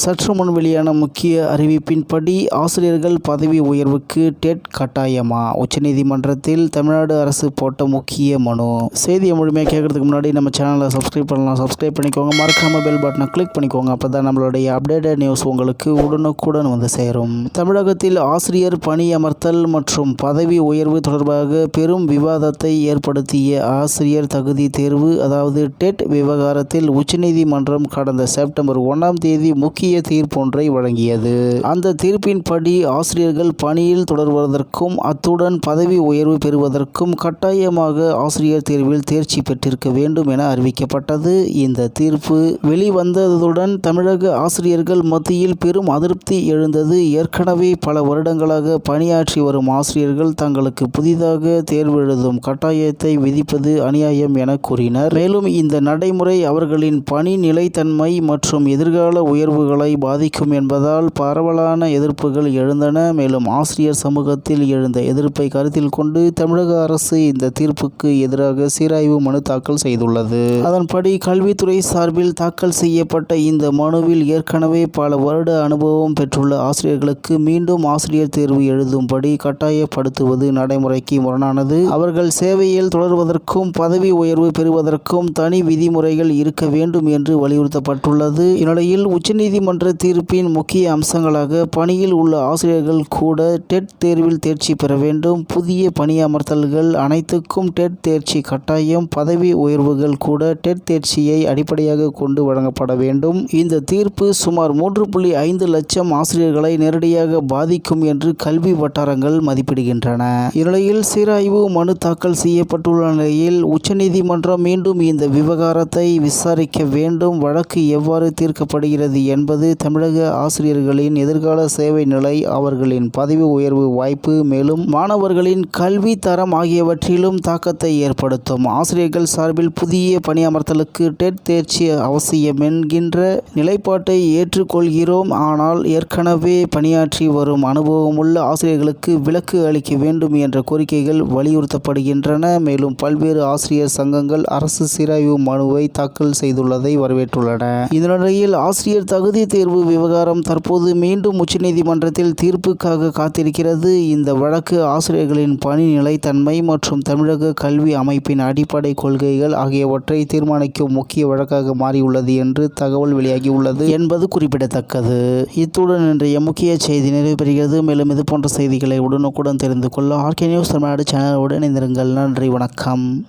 சற்று முன் வெளியான முக்கிய அறிவிப்பின்படி ஆசிரியர்கள் பதவி உயர்வுக்கு டெட் கட்டாயமா? உச்சநீதிமன்றத்தில் தமிழ்நாடு அரசு போட்ட முக்கிய மனு. செய்தியை முழுமையாக கேட்கறதுக்கு முன்னாடி நம்ம சேனலை சப்ஸ்கிரைப் பண்ணலாம். சப்ஸ்கிரைப் பண்ணிக்கோங்க. மறக்காம பெல் பட்டனை கிளிக் பண்ணிக்கோங்க. அப்போ தான் நம்மளுடைய அப்டேட்டட் நியூஸ் உங்களுக்கு உடனுக்குடன் வந்து சேரும். தமிழகத்தில் ஆசிரியர் பணி அமர்த்தல் மற்றும் பதவி உயர்வு தொடர்பாக பெரும் விவாதத்தை ஏற்படுத்திய ஆசிரியர் தகுதி தேர்வு அதாவது டெட் விவகாரத்தில் உச்சநீதிமன்றம் கடந்த செப்டம்பர் ஒன்றாம் தேதி முக்கிய தீர்ப்பொன்றை வழங்கியது. அந்த தீர்ப்பின்படி ஆசிரியர்கள் பணியில் தொடர்வதற்கும் அத்துடன் பதவி உயர்வு பெறுவதற்கும் கட்டாயமாக ஆசிரியர் தேர்வில் தேர்ச்சி பெற்றிருக்க வேண்டும் என அறிவிக்கப்பட்டது. இந்த தீர்ப்பு வெளிவந்ததுடன் தமிழக ஆசிரியர்கள் மத்தியில் பெரும் அதிருப்தி எழுந்தது. ஏற்கனவே பல வருடங்களாக பணியாற்றி வரும் ஆசிரியர்கள் தங்களுக்கு புதிதாக தேர்வு எழுதும் கட்டாயத்தை விதிப்பது அநியாயம் என கூறினர். மேலும் இந்த நடைமுறை அவர்களின் பணி நிலைத்தன்மை மற்றும் எதிர்கால உயர்வுகளை பாதிக்கும் என்பதால் பரவலான எதிர்ப்புகள் எழுந்தன. மேலும் ஆசிரியர் சமூகத்தில் எழுந்த எதிர்ப்பை கருத்தில் கொண்டு தமிழக அரசு இந்த தீர்ப்புக்கு எதிராக சீராய்வு மனு தாக்கல் செய்துள்ளது. அதன்படி கல்வித்துறை சார்பில் தாக்கல் செய்யப்பட்ட இந்த மனுவில் ஏற்கனவே பல வருட அனுபவம் பெற்றுள்ள ஆசிரியர்களுக்கு மீண்டும் ஆசிரியர் தேர்வு எழுதும்படி கட்டாயப்படுத்துவது நடைமுறைக்கு முரணானது. அவர்கள் சேவையில் தொடர்வதற்கும் பதவி உயர்வு பெறுவதற்கும் தனி விதிமுறைகள் இருக்க வேண்டும் என்று வலியுறுத்தப்பட்டுள்ளது. இந்நிலையில் உச்சநீதிமன்ற தீர்ப்பின் முக்கிய அம்சங்களாக பணியில் உள்ள ஆசிரியர்கள் கூட டெட் தேர்வில் தேர்ச்சி பெற வேண்டும். புதிய பணியமர்த்தல்கள் அனைத்துக்கும் டெட் தேர்ச்சி கட்டாயம். பதவி உயர்வுகள் கூட டெட் தேர்ச்சியை அடிப்படையாக கொண்டு வழங்கப்பட வேண்டும். இந்த தீர்ப்பு சுமார் மூன்று புள்ளி ஐந்து லட்சம் ஆசிரியர்களை நேரடியாக பாதிக்கும் என்று கல்வி வட்டாரங்கள் மதிப்பிடுகின்றன. இந்நிலையில் சீராய்வு மனு தாக்கல் செய்யப்பட்டுள்ள நிலையில் உச்சநீதிமன்றம் மீண்டும் இந்த விவகாரத்தை விசாரிக்க வேண்டும். வழக்கு எவ்வாறு தீர்க்கப்படுகிறது என்பது தமிழக ஆசிரியர்களின் எதிர்கால சேவை நிலை அவர்களின் பதவி உயர்வு வாய்ப்பு மேலும் மாணவர்களின் கல்வி தரம் ஆகியவற்றிலும் தாக்கத்தை ஏற்படுத்தும். ஆசிரியர்கள் சார்பில் புதிய பணியமர்த்தலுக்கு டெட் தேர்ச்சி அவசியம் என்கின்ற நிலைப்பாட்டை ஏற்றுக்கொள்கிறோம். ஆனால் ஏற்கனவே பணியாற்றி வரும் அனுபவமுள்ள ஆசிரியர்களுக்கு விலக்கு அளிக்க வேண்டும் என்ற கோரிக்கைகள் வலியுறுத்தப்படுகின்றன. மேலும் பல்வேறு ஆசிரியர் சங்கங்கள் அரசு சீராய்வு மனுவை தாக்கல் செய்துள்ளதை வரவேற்றுள்ளன. இதனிடையில் ஆசிரியர் தகுதி தேர்வு விவகாரம் தற்போது மீண்டும் உச்சநீதிமன்றத்தில் தீர்ப்புக்காக காத்திருக்கிறது. இந்த வழக்கு ஆசிரியர்களின் பணி நிலைத்தன்மை மற்றும் தமிழக கல்வி அமைப்பின் அடிப்படை கொள்கைகள் ஆகியவற்றை தீர்மானிக்கும் முக்கிய வழக்காக மாறியுள்ளது என்று தகவல் வெளியாகியுள்ளது என்பது குறிப்பிடத்தக்கது. இத்துடன் இன்றைய முக்கிய செய்தி நிறைவு பெறுகிறது மேலும் இது போன்ற செய்திகளை உடனுக்குடன் தெரிந்து கொள்ள ஆர்கே நியூஸ் தமிழ்நாடு சேனலுடன் இணைந்திருங்கள். நன்றி வணக்கம்.